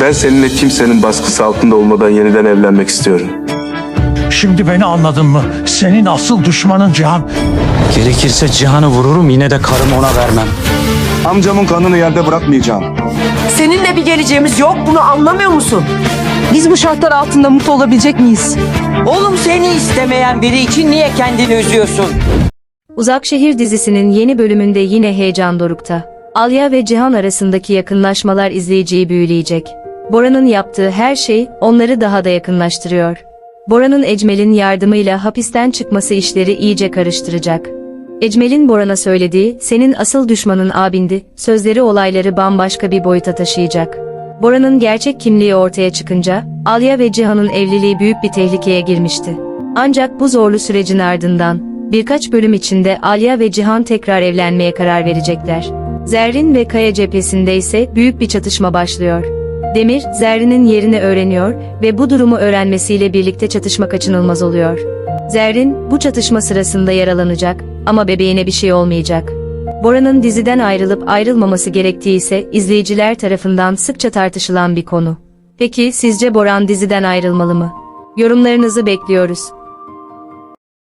Ben seninle kimsenin baskısı altında olmadan yeniden evlenmek istiyorum. Şimdi beni anladın mı? Senin asıl düşmanın Cihan. Gerekirse Cihan'ı vururum yine de karımı ona vermem. Amcamın kanını yerde bırakmayacağım. Seninle bir geleceğimiz yok bunu anlamıyor musun? Biz bu şartlar altında mutlu olabilecek miyiz? Oğlum seni istemeyen biri için niye kendini üzüyorsun? Uzak Şehir dizisinin yeni bölümünde yine heyecan dorukta. Alya ve Cihan arasındaki yakınlaşmalar izleyiciyi büyüleyecek. Bora'nın yaptığı her şey onları daha da yakınlaştırıyor. Bora'nın Ecmel'in yardımıyla hapisten çıkması işleri iyice karıştıracak. Ecmel'in Boran'a söylediği senin asıl düşmanın abindi sözleri olayları bambaşka bir boyuta taşıyacak. Bora'nın gerçek kimliği ortaya çıkınca Alya ve Cihan'ın evliliği büyük bir tehlikeye girmişti. Ancak bu zorlu sürecin ardından birkaç bölüm içinde Alya ve Cihan tekrar evlenmeye karar verecekler. Zerrin ve Kaya cephesinde ise büyük bir çatışma başlıyor. Demir, Zerrin'in yerini öğreniyor ve bu durumu öğrenmesiyle birlikte çatışma kaçınılmaz oluyor. Zerrin, bu çatışma sırasında yaralanacak ama bebeğine bir şey olmayacak. Bora'nın diziden ayrılıp ayrılmaması gerektiği ise izleyiciler tarafından sıkça tartışılan bir konu. Peki sizce Boran diziden ayrılmalı mı? Yorumlarınızı bekliyoruz.